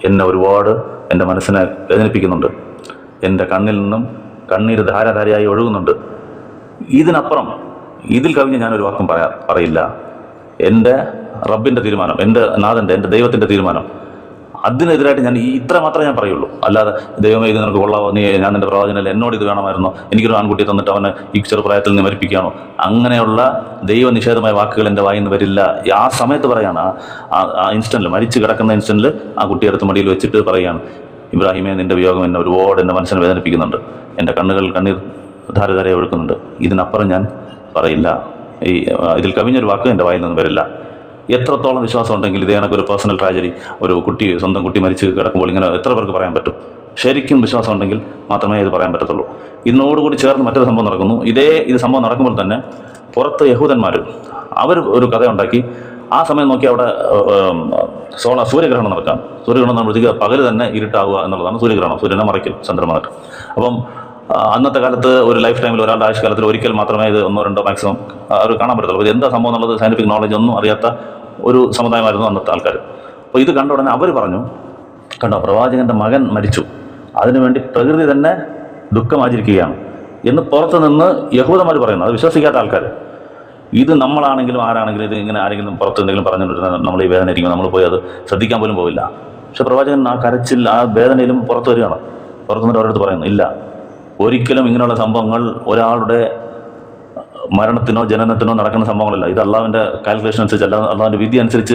S1: എന്നെ ഒരുപാട് എന്റെ മനസ്സിനെ വേദനിപ്പിക്കുന്നുണ്ട്. എന്റെ കണ്ണിൽ നിന്നും കണ്ണീര് ധാരാധാരയായി ഒഴുകുന്നുണ്ട്. ഇതിനപ്പുറം ഇതിൽ കവിഞ്ഞ് ഞാനൊരു വാക്കും പറയാ പറയില്ല. എന്റെ റബ്ബിന്റെ തീരുമാനം എന്റെ നാഥന്റെ എന്റെ ദൈവത്തിന്റെ തീരുമാനം. അതിനെതിരായിട്ട് ഞാൻ ഇത്ര മാത്രമേ ഞാൻ പറയുള്ളൂ. അല്ലാതെ ദൈവമേ ഇത് നിനക്ക് കൊള്ളാവോ? നീ ഞാൻ നിന്റെ പ്രവാചനല്ലേ എന്നോട് ഇത് വേണമായിരുന്നു. എനിക്കൊരു ആൺകുട്ടിയെ തന്നിട്ട് അവനെ ഈ ചെറുപ്രായത്തിൽ നിന്ന് മരിപ്പിക്കുകയാണോ? അങ്ങനെയുള്ള ദൈവനിഷേധമായ വാക്കുകൾ എന്റെ വായിൽ നിന്ന് വരില്ല. ആ സമയത്ത് പറയാണ് ആ- ഇൻസ്റ്റന്റിൽ മരിച്ചു കിടക്കുന്ന ഇൻസ്റ്റന്റിൽ ആ കുട്ടിയെ അടുത്ത മടിയിൽ വെച്ചിട്ട് പറയുകയാണ് ഇബ്രാഹിമെ നിന്റെ വിയോഗം എന്നെ ഒരുപാട് എന്റെ മനസ്സിനെ വേദനിപ്പിക്കുന്നുണ്ട്. എന്റെ കണ്ണുകൾ കണ്ണീർ ധാരധാരയെ ഒഴുക്കുന്നുണ്ട്. ഇതിനപ്പുറം ഞാൻ പറയില്ല. ഈ ഇതിൽ കവിഞ്ഞൊരു വാക്ക് എന്റെ വായിൽ നിന്ന് വരില്ല. എത്രത്തോളം വിശ്വാസം ഉണ്ടെങ്കിൽ ഇത് കണക്ക് ഒരു പേഴ്സണൽ ട്രാജഡി ഒരു കുട്ടി സ്വന്തം കുട്ടി മരിച്ച് കിടക്കുമ്പോൾ ഇങ്ങനെ എത്ര പേർക്ക് പറയാൻ പറ്റും? ശരിക്കും വിശ്വാസം ഉണ്ടെങ്കിൽ മാത്രമേ ഇത് പറയാൻ പറ്റത്തുള്ളൂ. ഇന്നോടുകൂടി ചേർന്ന് മറ്റൊരു സംഭവം നടക്കുന്നു. ഇതേ ഇത് സംഭവം നടക്കുമ്പോൾ തന്നെ പുറത്ത് യഹൂദന്മാർ അവർ ഒരു കഥ ഉണ്ടാക്കി. ആ സമയം നോക്കി അവിടെ സോള സൂര്യഗ്രഹണം നടക്കാം. സൂര്യഗ്രഹണം നടക്കുമ്പോഴത്തേക്ക് പകൽ തന്നെ ഇരുട്ടാവുക എന്നുള്ളതാണ് സൂര്യഗ്രഹണം. സൂര്യനെ മറയ്ക്കും വന്നിട്ട് അപ്പം അന്നത്തെ കാലത്ത് ഒരു ലൈഫ് ടൈമിൽ ഒരാളുടെ ആയുഷ്കാലത്തിൽ ഒരിക്കൽ മാത്രമേ ഇത് ഒന്നോ രണ്ടോ മാക്സിമം അവർ കാണാൻ പറ്റത്തുള്ളൂ. ഇത് എന്താ സംഭവം എന്നുള്ളത് സയന്റിഫിക് നോളജ് ഒന്നും അറിയാത്ത ഒരു സമുദായമായിരുന്നു അന്നത്തെ ആൾക്കാർ അപ്പോൾ ഇത് കണ്ട ഉടനെ അവർ പറഞ്ഞു കണ്ടോ പ്രവാചകന്റെ മകൻ മരിച്ചു. അതിനുവേണ്ടി പ്രകൃതി തന്നെ ദുഃഖം ആചരിക്കുകയാണ് എന്ന് പുറത്ത് നിന്ന് യഹൂദന്മാർ പറയുന്നു. അത് വിശ്വസിക്കാത്ത ആൾക്കാർ ഇത് നമ്മളാണെങ്കിലും ആരാണെങ്കിലും ഇത് ഇങ്ങനെ ആരെങ്കിലും പുറത്ത് എന്തെങ്കിലും പറഞ്ഞുകൊണ്ടിരുന്ന നമ്മൾ ഈ വേദന ഇരിക്കും നമ്മൾ പോയി അത് ശ്രദ്ധിക്കാൻ പോലും പോവില്ല. പക്ഷെ പ്രവാചകൻ ആ കരച്ചിൽ ആ വേദനയിലും പുറത്ത് വരികയാണ്. പുറത്തു ഓരോരുത്തർ പറയുന്നു ഇല്ല ഒരിക്കലും ഇങ്ങനെയുള്ള സംഭവങ്ങൾ ഒരാളുടെ മരണത്തിനോ ജനനത്തിനോ നടക്കുന്ന സംഭവങ്ങളല്ല. ഇത് അള്ളാവിന്റെ കാൽക്കുലേഷൻ അനുസരിച്ച് അല്ല അള്ളാവിന്റെ വിധി അനുസരിച്ച്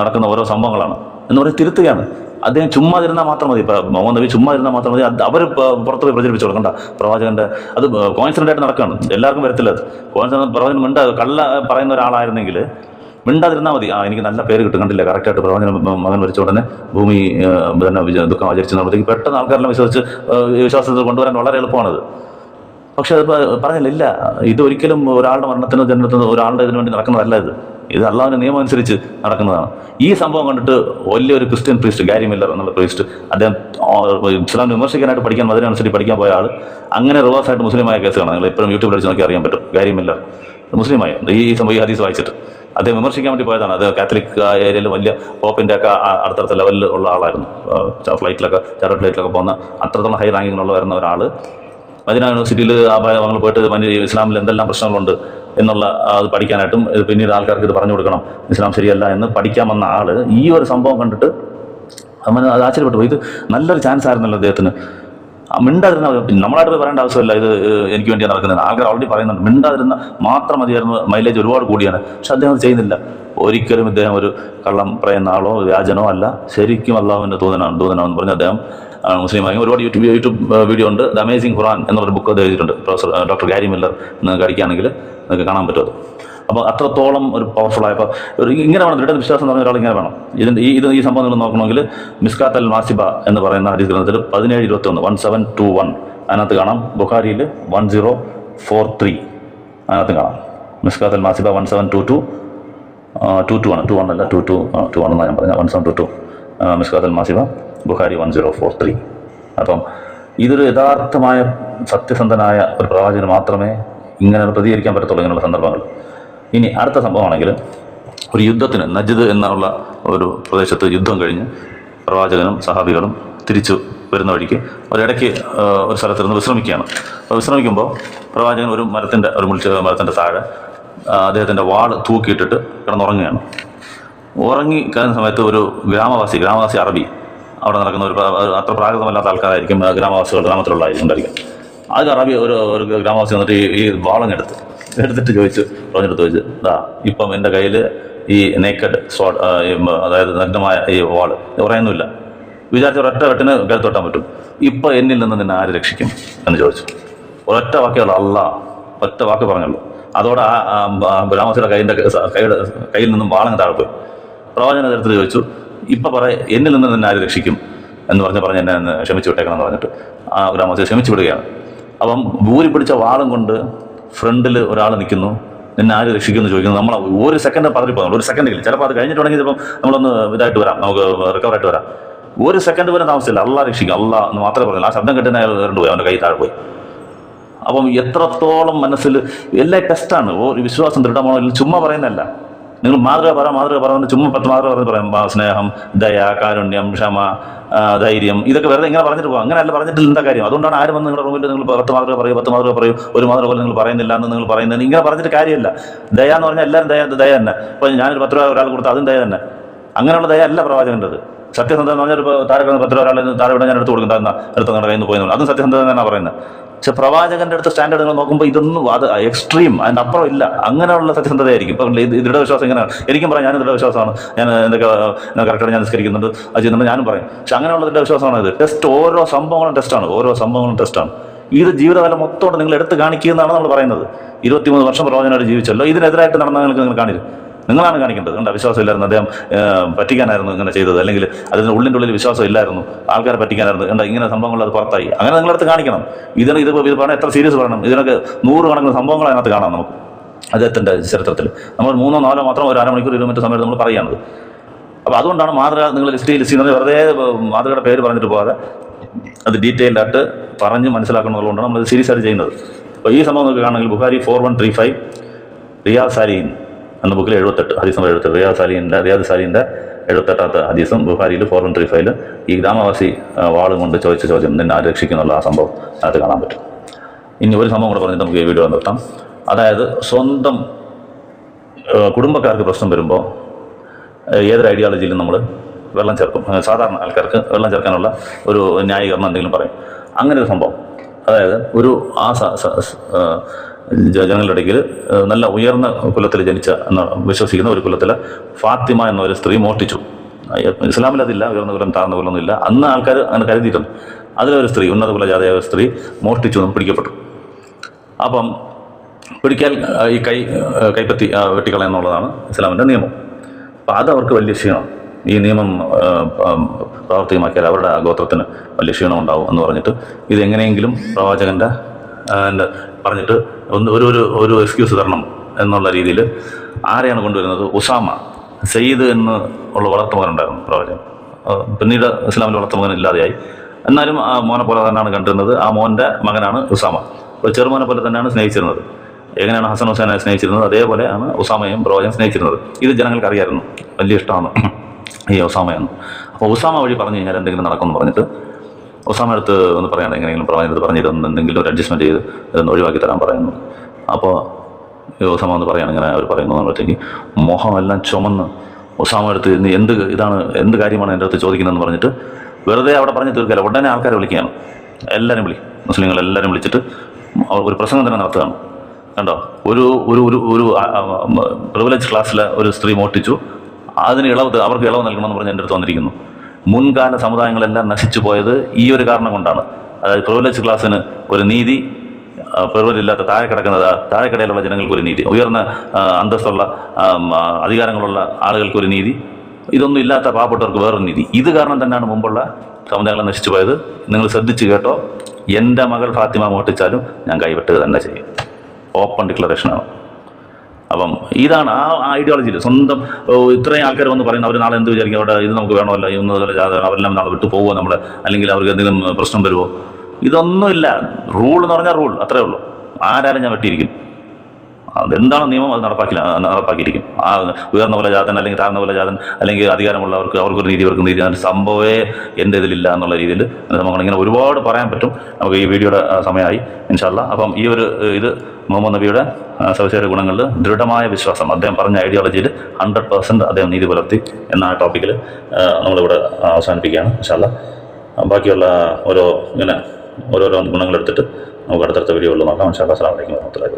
S1: നടക്കുന്ന ഓരോ സംഭവങ്ങളാണ്. എന്ന് പറയുന്നത് തിരുത്തുകയാണ്. അദ്ദേഹം ചുമ്മാ ഇരുന്നാൽ മാത്രം മതി. മുഹമ്മദ് നബി ചുമ്മാ ഇരുന്നാൽ മാത്രം മതി. അവർ പുറത്ത് പോയി പ്രചരിപ്പിച്ചു കൊടുക്കണ്ട. പ്രവാചകന്റെ അത് കോൺസിഡന്റ് ആയിട്ട് നടക്കുകയാണ് എല്ലാവർക്കും വരത്തില്ല അത്. കോൺസിഡന്റ് പ്രവാചകൻ മിണ്ട കള്ള പറയുന്ന ഒരാളായിരുന്നെങ്കിൽ മിണ്ടാതിരുന്നാൽ മതി. ആ എനിക്ക് നല്ല പേര് കിട്ടും കണ്ടില്ല കറക്റ്റായിട്ട് പ്രവചനം മകൻ മരിച്ച ഉടനെ ഭൂമി തന്നെ ദുഃഖം ആചരിച്ചു നടത്തേക്ക് പെട്ടെന്ന് ആൾക്കാരെല്ലാം വിശ്വസിച്ച് വിശ്വാസത്തിൽ കൊണ്ടുവരാൻ വളരെ എളുപ്പമാണത്. പക്ഷെ അത് പറഞ്ഞില്ല. ഇത് ഒരിക്കലും ഒരാളുടെ മരണത്തിനോ ജനനത്തിനോ ഒരാളുടെ ഇതിനു വേണ്ടി നടക്കുന്നതല്ല ഇത്. ഇത് അള്ളാഹുവിന്റെ നിയമം അനുസരിച്ച് നടക്കുന്നതാണ്. ഈ സംഭവം കണ്ടിട്ട് വലിയൊരു ക്രിസ്ത്യൻ പ്രീസ്റ്റ് ഗാരി മില്ലർ എന്നുള്ള പ്രീസ്റ്റ് അദ്ദേഹം ഇസ്ലാം വിമർശിക്കാനായിട്ട് പഠിക്കാൻ മതിനനുസരിച്ച് പഠിക്കാൻ പോയ ആൾ അങ്ങനെ റിവേഴ്സ് ആയിട്ട് മുസ്ലിമായ കാണാം നിങ്ങൾ എപ്പോഴും യൂട്യൂബിൽ അടിച്ച് നോക്കി അറിയാൻ പറ്റും. ഗാരി മില്ലർ മുസ്ലിമായ. ഈ സംഭവം ഈ ഹദീസ് വായിച്ചിട്ട്. അദ്ദേഹം വിമർശിക്കാൻ വേണ്ടി പോയതാണ്. അത് കാത്തലിക് ഏരിയയിൽ വലിയ പോപ്പിന്റെ ഒക്കെ അടുത്തടുത്ത ലെവലിൽ ഉള്ള ആളായിരുന്നു. ഫ്ലൈറ്റിലൊക്കെ ചാർട്ടർ ഫ്ലൈറ്റിലൊക്കെ പോകുന്ന അത്രത്തോളം ഹൈ റാങ്കിങ്ങിലുള്ള വരുന്ന ഒരാൾ മദീന യൂണിവേഴ്സിറ്റിയിൽ ആ ഭാഗങ്ങൾ പോയിട്ട് ഇസ്ലാമിൽ എന്തെല്ലാം പ്രശ്നങ്ങളുണ്ട് എന്നുള്ള അത് പഠിക്കാനായിട്ടും പിന്നീട് ആൾക്കാർക്ക് ഇത് പറഞ്ഞു കൊടുക്കണം. ഇസ്ലാം ശരിയല്ല എന്ന് പഠിക്കാൻ വന്ന ആൾ ഈ ഒരു സംഭവം കണ്ടിട്ട് അവന് അത് ആശ്ചര്യപ്പെട്ടു. ഇത് നല്ലൊരു ചാൻസ് ആയിരുന്നല്ലോ അദ്ദേഹത്തിന്. മിണ്ടാതിരുന്ന നമ്മളായിട്ട് പോയി പറയേണ്ട ആവശ്യമില്ല. ഇത് എനിക്ക് വേണ്ടിയാണ് നടക്കുന്നത്. ആൾക്കാർ ഓൾറെഡി പറയുന്നുണ്ട്. മിണ്ടാതിരുന്ന മാത്രം മതിയായിരുന്നു. മൈലേജ് ഒരുപാട് കൂടിയാണ്. പക്ഷെ അദ്ദേഹം ചെയ്യുന്നില്ല. ഒരിക്കലും ഇദ്ദേഹം ഒരു കള്ളം പറയുന്ന ആളോ വ്യാജനോ അല്ല. ശരിക്കും അള്ളാഹുവിന്റെ ദൂതനാണ് തൂതനാണെന്ന് പറഞ്ഞ് അദ്ദേഹം മുസ്ലിം മുസ്ലിമായി ഒരുപാട് യൂട്യൂബ് യൂട്യൂബ് വീഡിയോ ഉണ്ട്. ദ അമേസിംഗ് ഖുറാൻ എന്നൊരു ബുക്ക് അദ്ദേഹം എഴുതിയിട്ടുണ്ട്. Professor doctor Gary Miller. നിങ്ങൾക്ക് അടിക്കുകയാണെങ്കിൽ നിങ്ങൾക്ക് കാണാൻ പറ്റും അത്. അപ്പോൾ അത്രത്തോളം ഒരു പവർഫുൾ ആയപ്പോൾ ഒരു ഇങ്ങനെ വേണം ദൃഢ വിശ്വാസം എന്ന് പറഞ്ഞ ഒരാൾ ഇങ്ങനെ വേണം. ഇതിന്റെ ഈ ഇത് ഈ സംഭവം നിങ്ങൾ നോക്കണമെങ്കിൽ മിസ്കാത്ത് അൽ മാസിബ എന്ന് പറയുന്ന ഹദീസ് ഗ്രന്ഥത്തിൽ പതിനേഴ് ഇരുപത്തി ഒന്ന് വൺ സെവൻ ടു വൺ അതിനകത്ത് കാണാം. ബുഖാരിയിൽ വൺ സീറോ ഫോർ ത്രീ അതിനകത്ത് കാണാം. മിസ്കാത്ത് അൽ മാസിബ one seven two two two two ആണ്. ടു വൺ അല്ല ടു ടു ടു വൺ എന്നാണ് ഞാൻ പറഞ്ഞത്. വൺ സെവൻ ടു ടു മിസ്കാത്ത് അൽ മാസിബ Bukhari one zero four three അപ്പം ഇതൊരു യഥാർത്ഥമായ സത്യസന്ധനായ ഒരു പ്രവാചകന് മാത്രമേ ഇങ്ങനെ പ്രതികരിക്കാൻ പറ്റത്തുള്ളൂ ഇങ്ങനെയുള്ള സന്ദർഭങ്ങൾ. ഇനി അടുത്ത സംഭവമാണെങ്കിൽ ഒരു യുദ്ധത്തിന് നജിദ് എന്നുള്ള ഒരു പ്രദേശത്ത് യുദ്ധം കഴിഞ്ഞ് പ്രവാചകനും സഹാബികളും തിരിച്ചു വരുന്ന വഴിക്ക് ഒരിടയ്ക്ക് ഒരു ഒരു സ്ഥലത്തിരുന്ന് വിശ്രമിക്കുകയാണ്. അപ്പോൾ വിശ്രമിക്കുമ്പോൾ പ്രവാചകൻ ഒരു മരത്തിന്റെ ഒരു മുളിച്ച മരത്തിന്റെ താഴെ അദ്ദേഹത്തിന്റെ വാൾ തൂക്കിയിട്ടിട്ട് കിടന്നുറങ്ങുകയാണ്. ഉറങ്ങി കഴിഞ്ഞ സമയത്ത് ഒരു ഗ്രാമവാസി ഗ്രാമവാസി അറബി അവിടെ നടക്കുന്ന ഒരു അത്ര പ്രാകൃതമല്ലാത്ത ആൾക്കാരായിരിക്കും ഗ്രാമവാസികൾ ഗ്രാമത്തിലുള്ളതായിരിക്കും ഉണ്ടായിരിക്കും അത് അറബി ഒരു ഒരു ഗ്രാമവാസി വന്നിട്ട് ഈ വാളങ്ങെടുത്ത് എടുത്തിട്ട് ചോദിച്ചു പറഞ്ഞെടുത്ത് ചോദിച്ചു ദാ ഇപ്പം എന്റെ കയ്യിൽ ഈ നേക്കഡ് സ്വാഡ് അതായത് നഗ്നമായ ഈ വാൾ പറയുന്നില്ല വിചാരിച്ച ഒരൊറ്റ വെട്ടിന് കരുത്തൊട്ടാൻ പറ്റും. ഇപ്പം എന്നിൽ നിന്ന് നിന്നെ ആര് രക്ഷിക്കും എന്ന് ചോദിച്ചു. ഒരൊറ്റ വാക്കുള്ള അല്ല. ഒറ്റ വാക്ക് പറഞ്ഞുള്ളൂ. അതോടെ ആ ഗ്രാമവാസിയുടെ കൈന്റെ കൈയുടെ കയ്യിൽ നിന്നും വാളങ്ങ് താഴെ പോയി തരത്തിൽ നേരത്തിൽ ചോദിച്ചു ഇപ്പൊ പറ എന്നിൽ നിന്ന് നിന്നെ ആര് രക്ഷിക്കും? എന്ന് പറഞ്ഞ് പറഞ്ഞ് എന്നെ ക്ഷമിച്ചു വിട്ടേക്കണം എന്ന് പറഞ്ഞിട്ട് ആ ഗ്രാമവാസി ക്ഷമിച്ചു വിടുകയാണ്. അപ്പം ഭൂരി പിടിച്ച വാളും കൊണ്ട് ഫ്രണ്ടിൽ ഒരാൾ നിൽക്കുന്നു. നിന്നെ ആര് രക്ഷിക്കുന്നു ചോദിക്കുന്നു. നമ്മൾ ഒരു സെക്കൻഡ് പറഞ്ഞു പോകുന്നു ഒരു സെക്കൻഡിൽ ചിലപ്പോൾ അത് കഴിഞ്ഞിട്ടുണ്ടെങ്കിൽ ചിലപ്പം നമ്മളൊന്ന് ഇതായിട്ട് വരാം. നമുക്ക് റിക്കവർ ആയിട്ട് വരാം. ഒരു സെക്കൻഡ് വരെ താമസിച്ചില്ല. അള്ളാഹ് രക്ഷിക്കും. അള്ളാഹ് എന്ന് മാത്രമേ പറഞ്ഞു ആ ശബ്ദം കെട്ടിന് അയാൾ കണ്ടുപോയി അവന്റെ കൈ താഴെ പോയി. അപ്പം എത്രത്തോളം മനസ്സിൽ എല്ലാ ടെസ്റ്റാണ് ഒരു വിശ്വാസം ദൃഢമാണോ? ചുമ്മാ പറയുന്നതല്ല. നിങ്ങൾ മാതൃക പറ മാതൃക പറഞ്ഞ് ചുമ്മാ പത്ത് മാതൃക പറഞ്ഞ് പറയാം. സ്നേഹം ദയ കാരുണ്യം ക്ഷമ ധൈര്യം ഇതൊക്കെ വെറുതെ ഇങ്ങനെ പറഞ്ഞിട്ട് പോകും. അങ്ങനെയല്ല പറഞ്ഞിട്ട് എന്താ കാര്യം? അതുകൊണ്ടാണ് ആരും വന്ന് നിങ്ങളുടെ റൂമിൽ നിങ്ങൾ പത്ത് മാതൃക പറയൂ പത്ത് മാതൃക പറയൂ ഒരു മാതൃക പോലെ നിങ്ങൾ പറയുന്നില്ല എന്ന് നിങ്ങൾ പറയുന്നത് ഇങ്ങനെ പറഞ്ഞിട്ട് കാര്യമില്ല. ദയ എന്ന് പറഞ്ഞാൽ എല്ലാവരും ദയ ദയ തന്നെ. ഇപ്പോൾ ഞാനൊരു പത്ത് രൂപ ഒരാൾ കൊടുത്താൽ അതും ദയ തന്നെ. അങ്ങനെയുള്ള ദയ അല്ല പ്രവാചകന്റെത് സത്യസന്ധത എന്ന് പറഞ്ഞാൽ ഒരു താരക്കുന്ന പത്ത് രൂപ ഒരാൾ താഴെ ഞാൻ എടുത്ത് കൊടുക്കുന്ന എടുത്ത് നിന്ന് പോയി അതും സത്യസന്ധത തന്നെയാണ് പറയുന്നത്. പക്ഷെ പ്രവാചകന്റെ അടുത്ത് സ്റ്റാൻഡേർഡ് നിങ്ങൾ നോക്കുമ്പോൾ ഇതൊന്നും അത് എക്സ്ട്രീം അതിന്റെ അപ്പുറം ഇല്ല. അങ്ങനെയുള്ള സത്യസന്ധതയായിരിക്കും. ഇപ്പം ദൃഢവിശ്വാസം ഇങ്ങനെയാണ്. എനിക്കും പറയാം ഞാനും ദൃഢവിശ്വാസമാണ്. ഞാൻ എന്തൊക്കെ കറക്റ്റായിട്ട് ഞാൻ നിസ്കരിക്കുന്നുണ്ട് അത് ചെയ്യുന്നുണ്ട് ഞാനും പറയും. പക്ഷെ അങ്ങനെയുള്ള ദൃഢവിശ്വാസമാണ് ഇത്. ടെസ്റ്റ് ഓരോ സംഭവങ്ങളും ടെസ്റ്റാണ് ഓരോ സംഭവങ്ങളും ടെസ്റ്റാണ് ഇത് ജീവിതകാലം മൊത്തം നിങ്ങൾ എടുത്ത് കാണിക്കുന്നതാണ് നമ്മൾ പറയുന്നത്. ഇരുപത്തിമൂന്ന് വർഷം പ്രവചനമായിട്ട് ജീവിച്ചല്ലോ. ഇതിനെതിരായിട്ട് നടന്ന നിങ്ങൾക്ക് നിങ്ങൾ കാണില്ല? നിങ്ങളാണ് കാണിക്കേണ്ടത്. കണ്ട വിശ്വാസമില്ലായിരുന്നു. അദ്ദേഹം പറ്റിക്കാനായിരുന്നു ഇങ്ങനെ ചെയ്തത്. അല്ലെങ്കിൽ അതിന് ഉള്ളിന്റെ ഉള്ളിൽ വിശ്വാസം ഇല്ലായിരുന്നു ആൾക്കാരെ പറ്റിക്കാനായിരുന്നു. കണ്ട ഇങ്ങനെ സംഭവങ്ങൾ അത് പുറത്തായി. അങ്ങനെ നിങ്ങളടുത്ത് കാണിക്കണം. ഇതിന് ഇത് ഇത് പറഞ്ഞാൽ എത്ര സീരിയസ് പറയണം. ഇതിനൊക്കെ നൂറ് കണക്കിന് സംഭവങ്ങൾ അതിനകത്ത് കാണാം നമുക്ക്. അദ്ദേഹത്തിന്റെ ചരിത്രത്തിൽ? നമ്മൾ മൂന്നോ നാലോ മാത്രം ഒരു അരമണിക്കൂർ ഇരുപത് സമയത്ത് നമ്മൾ പറയുന്നത് അപ്പോൾ അതുകൊണ്ടാണ് മാതൃക നിങ്ങൾ ലിസ്റ്റ് ലിസ്റ്റ് ചെയ്യുന്നത്. വെറുതെ മാതൃകയുടെ പേര് പറഞ്ഞിട്ട് പോകാതെ അത് ഡീറ്റെയിൽഡായിട്ട് പറഞ്ഞ് മനസ്സിലാക്കണമെന്നുള്ളതുകൊണ്ടാണ് നമ്മൾ സീരിയസ് ആയിട്ട് ചെയ്യുന്നത്. അപ്പോൾ ഈ സംഭവം നമുക്ക് ബുഹാരി ഫോർ വൺ ത്രീ ഫൈവ് റിയാസ് സാലീൻ എന്ന ബുക്കിൽ എഴുപത്തെട്ട് ഹദീസ് നമ്പർ എഴുപത്തെട്ട്. റിയാദ് സാലിന്റെ റിയാദ് സാലിന്റെ എഴുപത്തെട്ടാമത്തെ ഹദീസും ബുഹാരിയിൽ ഫോർ വൺ ത്രീ ഫൈവിൽ ഈ ഗ്രാമവാസി വാളും കൊണ്ട് ചോദിച്ച ചോദ്യം നിന്നെ രക്ഷിക്കുന്നുള്ള ആ സംഭവം അതിനകത്ത് കാണാൻ പറ്റും. ഇനി ഒരു സംഭവം കൂടെ പറഞ്ഞിട്ട് നമുക്ക് ഈ വീഡിയോ നിർത്താം. അതായത് സ്വന്തം കുടുംബക്കാർക്ക് പ്രശ്നം വരുമ്പോൾ ഏതൊരു ഐഡിയോളജിയിലും നമ്മൾ വെള്ളം ചേർക്കും. സാധാരണ ആൾക്കാർക്ക് വെള്ളം ചേർക്കാനുള്ള ഒരു ന്യായീകരണം എന്തെങ്കിലും പറയും. അങ്ങനെ ഒരു സംഭവം. അതായത് ഒരു ആ ജനങ്ങളുടെ ഇടയ്ക്ക് നല്ല ഉയർന്ന കുലത്തിൽ ജനിച്ച എന്ന് വിശ്വസിക്കുന്ന ഒരു കുലത്തിൽ ഫാത്തിമ എന്ന ഒരു സ്ത്രീ മോഷ്ടിച്ചു. ഇസ്ലാമിൽ അതില്ല ഉയർന്ന കുലം താഴ്ന്ന കുലമൊന്നും ഇല്ല. അന്ന് ആൾക്കാർ അങ്ങനെ കരുതിയിട്ടുണ്ട്. അതിലൊരു സ്ത്രീ ഉന്നത കുലജാതയായ ഒരു സ്ത്രീ മോഷ്ടിച്ചു എന്ന് പിടിക്കപ്പെട്ടു. അപ്പം പിടിക്കാൻ ഈ കൈ കൈപ്പത്തി ആ, വെട്ടിക്കളയുന്നുള്ളതാണ് ഇസ്ലാമിന്റെ നിയമം. അപ്പോൾ അത് അവർക്ക് വലിയ ക്ഷീണം ഈ നിയമം പ്രാവർത്തികമാക്കിയാൽ അവരുടെ ഗോത്രത്തിന് വലിയ ക്ഷീണം ഉണ്ടാവും എന്ന് പറഞ്ഞിട്ട് ഇതെങ്ങനെയെങ്കിലും പ്രവാചകന്റെ പറഞ്ഞിട്ട് ഒന്ന് ഒരു ഒരു ഒരു എക്സ്ക്യൂസ് തരണം എന്നുള്ള രീതിയിൽ ആരെയാണ് കൊണ്ടുവരുന്നത്? ഉസാമ സെയ്ദ് എന്ന് ഉള്ള വളർത്തുമകനുണ്ടായിരുന്നു പ്രവചനം പിന്നീട് ഇസ്ലാമിൽ വളർത്തുമകൻ ഇല്ലാതെയായി. എന്നാലും ആ മോനെ പോലെ തന്നെയാണ് കണ്ടിരുന്നത്. ആ മോന്റെ മകനാണ് ഉസാമ. ഒരു ചെറുമോനെ പോലെ തന്നെയാണ് സ്നേഹിച്ചിരുന്നത്. എങ്ങനെയാണ് ഹസൻ ഹുസൈനെ സ്നേഹിച്ചിരുന്നത്? അതേപോലെയാണ് ഉസാമയും പ്രവചനം സ്നേഹിച്ചിരുന്നത്. ഇത് ജനങ്ങൾക്ക് അറിയായിരുന്നു. വലിയ ഇഷ്ടമാണ് ഈ ഉസാമയെന്ന്. അപ്പോൾ ഉസാമ വഴി പറഞ്ഞു കഴിഞ്ഞാൽ എന്തെങ്കിലും നടക്കുമെന്ന് പറഞ്ഞിട്ട് ഉസാമ അടുത്ത് ഒന്ന് പറയാണ് എങ്ങനെയെങ്കിലും പ്രവാചകത്ത് പറഞ്ഞിരുന്നു എന്തെങ്കിലും ഒരു അഡ്ജസ്റ്റ്മെന്റ് ചെയ്ത് ഇതൊന്ന് ഒഴിവാക്കി തരാൻ പറയുന്നു. അപ്പോൾ ഒസാമ എന്ന് പറയാണ് ഇങ്ങനെ അവർ പറയുന്നു എന്നുള്ളത്തേക്ക് മോഹമെല്ലാം ചുമന്ന് ഒസാമ അടുത്ത് ഇന്ന് എന്ത് ഇതാണ് എന്ത് കാര്യമാണ് എന്റെ അടുത്ത് ചോദിക്കുന്നതെന്ന് പറഞ്ഞിട്ട് വെറുതെ അവിടെ പറഞ്ഞ് തീർക്കില്ല. ഉടനെ ആൾക്കാരെ വിളിക്കുകയാണ്. എല്ലാവരും വിളി. മുസ്ലിങ്ങൾ എല്ലാവരും വിളിച്ചിട്ട് ഒരു പ്രസംഗം തന്നെ നടത്തുകയാണ്. കണ്ടോ? ഒരു ഒരു ഒരു ഒരു പ്രിവിലേജ് ക്ലാസ്സിലെ ഒരു സ്ത്രീ മോട്ടിച്ചു അതിന് ഇളവ് അവർക്ക് ഇളവ് നൽകണമെന്ന് പറഞ്ഞ് എന്റെ അടുത്ത് വന്നിരിക്കുന്നു. മുൻകാല സമുദായങ്ങളെല്ലാം നശിച്ചു പോയത് ഈ ഒരു കാരണം കൊണ്ടാണ്. അതായത് പ്രിവിലേജ് ക്ലാസ്സിന് ഒരു നീതി പ്രിവിലേജില്ലാത്ത താഴെ കിടക്കുന്നത് താഴെക്കടയിലുള്ള ജനങ്ങൾക്ക് ഒരു നീതി ഉയർന്ന അന്തസ്സുള്ള അധികാരങ്ങളുള്ള ആളുകൾക്ക് ഒരു നീതി ഇതൊന്നും ഇല്ലാത്ത പാവപ്പെട്ടവർക്ക് വേറൊരു നീതി. ഇത് കാരണം തന്നെയാണ് മുമ്പുള്ള സമുദായങ്ങളെ നശിച്ചു പോയത്. നിങ്ങൾ ശ്രദ്ധിച്ചു കേട്ടോ. എന്റെ മകൾ ഫാത്തിമ മോട്ടിച്ചാലും ഞാൻ കൈവിട്ടുക തന്നെ ചെയ്യും. ഓപ്പൺ ഡിക്ലറേഷനാണ് അപ്പം ഇതാണ് ആ ഐഡിയോളജിയിൽ സ്വന്തം ഇത്രയും ആൾക്കാർ വന്ന് പറയുന്നത് അവർ നാളെ എന്ത് വിചാരിക്കും? അവിടെ ഇത് നമുക്ക് വേണമല്ല? ഇന്ന് അവരെല്ലാം നാളെ വിട്ടു പോകുമോ നമ്മൾ അല്ലെങ്കിൽ അവർക്ക് എന്തെങ്കിലും പ്രശ്നം വരുമോ? ഇതൊന്നുമില്ല. റൂൾ എന്ന് പറഞ്ഞാൽ റൂൾ. അത്രേ ഉള്ളൂ. ആരാലും ഞാൻ വെട്ടിയിരിക്കും. അതെന്താണ് നിയമം? അത് നടപ്പാക്കില്ല നടപ്പാക്കിയിരിക്കും. ആ ഉയർന്ന പോലെ ജാതൻ അല്ലെങ്കിൽ താഴ്ന്ന പോലെ ജാതൻ അല്ലെങ്കിൽ അധികാരമുള്ളവർക്ക് അവർക്കൊരു നീതി ഇവർക്കും നീതി അങ്ങനെ സംഭവമേ എന്റെ ഇതിലില്ല എന്നുള്ള രീതിയിൽ നമുക്കിങ്ങനെ ഒരുപാട് പറയാൻ പറ്റും. നമുക്ക് ഈ വീഡിയോയുടെ സമയമായി. ഇൻഷാല്ല അപ്പം ഈ ഒരു ഇത് മുഹമ്മദ് നബിയുടെ സവിശേഷ ഗുണങ്ങളിൽ ദൃഢമായ വിശ്വാസം. അദ്ദേഹം പറഞ്ഞ ഐഡിയോളജിയിൽ ഹൺഡ്രഡ് പെർസെന്റ് അദ്ദേഹം നീതി പുലർത്തി എന്ന ആ ടോപ്പിക്കിൽ നമ്മളിവിടെ അവസാനിപ്പിക്കുകയാണ്. ഇൻഷാല്ല ബാക്കിയുള്ള ഓരോ ഇങ്ങനെ ഓരോരോ ഗുണങ്ങളെടുത്തിട്ട് നമുക്ക് അടുത്തടുത്ത വീഡിയോകളിൽ നോക്കാം. ഇൻഷാല്ല അസ്സാം വലൈക്കും വാഹമത്തുള്ളാഹി